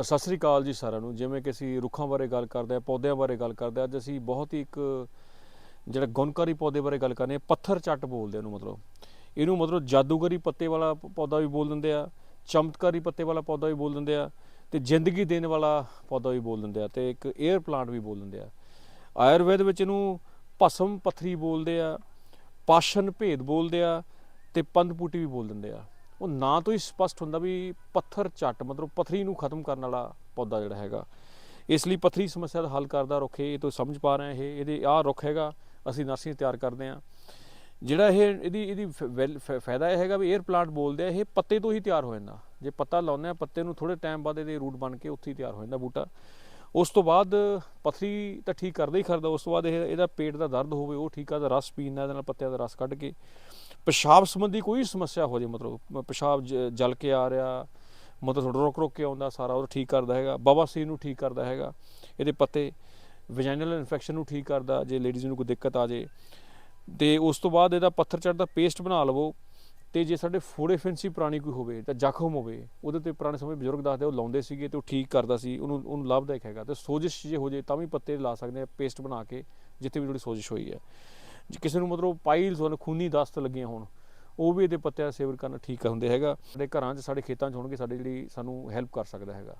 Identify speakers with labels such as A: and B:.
A: ਸਤਿ ਸ੍ਰੀ ਅਕਾਲ ਜੀ ਸਾਰਿਆਂ ਨੂੰ। ਜਿਵੇਂ ਕਿ ਅਸੀਂ ਰੁੱਖਾਂ ਬਾਰੇ ਗੱਲ ਕਰਦੇ ਆ ਪੌਦਿਆਂ ਬਾਰੇ ਗੱਲ ਕਰਦੇ ਆ ਅੱਜ ਅਸੀਂ ਬਹੁਤ ਹੀ ਇੱਕ ਜਿਹੜਾ ਗੁਣਕਾਰੀ ਪੌਦੇ ਬਾਰੇ ਗੱਲ ਕਰਨੀ ਹੈ, ਪੱਥਰ ਚੱਟ ਬੋਲਦੇ ਇਹਨੂੰ ਮਤਲਬ। ਇਹਨੂੰ ਮਤਲਬ ਜਾਦੂਗਰੀ ਪੱਤੇ ਵਾਲਾ ਪੌਦਾ ਵੀ ਬੋਲ ਦਿੰਦੇ ਆ, ਚਮਤਕਾਰੀ ਪੱਤੇ ਵਾਲਾ ਪੌਦਾ ਵੀ ਬੋਲ ਦਿੰਦੇ ਆ, ਤੇ ਜ਼ਿੰਦਗੀ ਦੇਣ ਵਾਲਾ ਪੌਦਾ ਵੀ ਬੋਲ ਦਿੰਦੇ ਆ, ਤੇ ਇੱਕ 에ਅਰ ਪਲਾਂਟ ਵੀ ਬੋਲ ਦਿੰਦੇ ਆ। ਆਯੁਰਵੇਦ ਵਿੱਚ ਇਹਨੂੰ ਭਸਮ ਪਥਰੀ ਬੋਲਦੇ ਆ, ਪਾਸ਼ਨ ਭੇਦ ਬੋਲਦੇ ਆ, ਤੇ ਪੰਦਪੂਟੀ ਵੀ ਬੋਲ ਦਿੰਦੇ ਆ। ਉਹ ਨਾਂ ਤੋਂ ਹੀ ਸਪਸ਼ਟ ਹੁੰਦਾ ਵੀ ਪੱਥਰ ਝੱਟ, ਮਤਲਬ ਪਥਰੀ ਨੂੰ ਖਤਮ ਕਰਨ ਵਾਲਾ ਪੌਦਾ ਜਿਹੜਾ ਹੈਗਾ। ਇਸ ਲਈ ਪਥਰੀ ਸਮੱਸਿਆ ਦਾ ਹੱਲ ਕਰਦਾ ਰੁੱਖ, ਇਹ ਤੋਂ ਸਮਝ ਪਾ ਰਹੇ ਇਹ, ਇਹਦੇ ਆਹ ਰੁੱਖ ਹੈਗਾ, ਅਸੀਂ ਨਰਸਰੀ ਤਿਆਰ ਕਰਦੇ ਹਾਂ। ਜਿਹੜਾ ਇਹ, ਇਹਦੀ ਇਹਦੀ ਫਾਇਦਾ ਇਹ ਹੈਗਾ ਵੀ 에ਅਰ ਪਲਾਂਟ ਬੋਲਦੇ ਆ, ਇਹ ਪੱਤੇ ਤੋਂ ਹੀ ਤਿਆਰ ਹੋ ਜਾਂਦਾ। ਜੇ ਪੱਤਾ ਲਾਉਂਦੇ ਆ ਪੱਤੇ ਨੂੰ ਥੋੜੇ ਟਾਈਮ ਬਾਅਦ ਇਹਦੇ ਰੂਟ ਬਣ ਕੇ ਉੱਥੇ ਹੀ ਤਿਆਰ ਹੋ ਜਾਂਦਾ ਬੂਟਾ। ਉਸ ਤੋਂ ਬਾਅਦ ਪਥਰੀ ਤਾਂ ਠੀਕ ਕਰਦਾ ਹੀ ਕਰਦਾ, ਉਸ ਤੋਂ ਬਾਅਦ ਇਹ, ਇਹਦਾ ਪੇਟ ਦਾ ਦਰਦ ਹੋਵੇ, ਉਹ ਠੀਕ ਕਰਦਾ ਰਸ ਪੀਣ ਨਾਲ, ਇਹਦੇ ਨਾਲ ਪੱਤਿਆਂ ਦਾ ਰਸ ਕੱਢ ਕੇ। ਪਿਸ਼ਾਬ ਸੰਬੰਧੀ ਕੋਈ ਸਮੱਸਿਆ ਹੋ ਜੇ, ਮਤਲਬ, ਮ- ਪਿਸ਼ਾਬ ਜਲ ਕੇ ਆ ਰਿਹਾ, ਮਤਲਬ ਥੋੜਾ ਰੁਕ ਰੁਕ ਕੇ ਆਉਂਦਾ ਸਾਰਾ, ਉਹ ਠੀਕ ਕਰਦਾ ਹੈਗਾ। ਬਵਾਸੀਰ ਨੂੰ ਠੀਕ ਕਰਦਾ ਹੈਗਾ। ਇਹਦੇ ਪੱਤੇ ਵੈਜਾਈਨਲ ਇਨਫੈਕਸ਼ਨ ਨੂੰ ਠੀਕ ਕਰਦਾ, ਜੇ ਲੇਡੀਜ਼ ਨੂੰ ਕੋਈ ਦਿੱਕਤ ਆ ਜੇ। ਤੇ ਉਸ ਤੋਂ ਬਾਅਦ ਇਹਦਾ ਪੱਥਰ ਚੱਟ ਦਾ ਪੇਸਟ ਬਣਾ ਲਵੋ। ਤੇ ਜੇ ਸਾਡੇ ਫੋੜੇ ਫਿੰਸੀ ਪੁਰਾਣੀ ਕੋਈ ਹੋਵੇ, ਤਾਂ ਜ਼ਖਮ ਹੋਵੇ, ਉਹਦੇ ਤੇ ਪੁਰਾਣੇ ਸਮੇਂ ਬਜ਼ੁਰਗ ਦੱਸਦੇ ਉਹ ਲਾਉਂਦੇ ਸੀਗੇ ਤੇ ਉਹ ਠੀਕ ਕਰਦਾ ਸੀ, ਉਹਨੂੰ ਉਹਨੂੰ ਲਾਭਦਾਇਕ ਹੈਗਾ। ਤੇ ਸੋਜਿਸ਼ ਜੇ ਹੋ ਜੇ, ਤਾਂ ਵੀ ਪੱਤੇ ਲਾ ਸਕਦੇ ਆ, ਪੇਸਟ ਬਣਾ ਕੇ, ਜਿੱਥੇ ਵੀ ਥੋੜੀ ਸੋਜਿਸ਼ ਹੋਈ ਹੈ। ਜੇ ਕਿਸੇ ਨੂੰ ਮਤਲਬ ਪਾਈਲਸ ਹੋਣ, ਖੂਨੀ ਦਸਤ ਲੱਗੀਆਂ ਹੋਣ, ਉਹ ਵੀ ਇਹਦੇ ਪੱਤਿਆਂ ਦਾ ਸੇਵਨ ਕਰਨਾ ਠੀਕ ਹੁੰਦੇ ਹੈਗਾ। ਸਾਡੇ ਘਰਾਂ 'ਚ, ਸਾਡੇ ਖੇਤਾਂ 'ਚ ਹੋਣਗੇ, ਸਾਡੀ ਜਿਹੜੀ ਸਾਨੂੰ ਹੈਲਪ ਕਰ ਸਕਦਾ ਹੈਗਾ।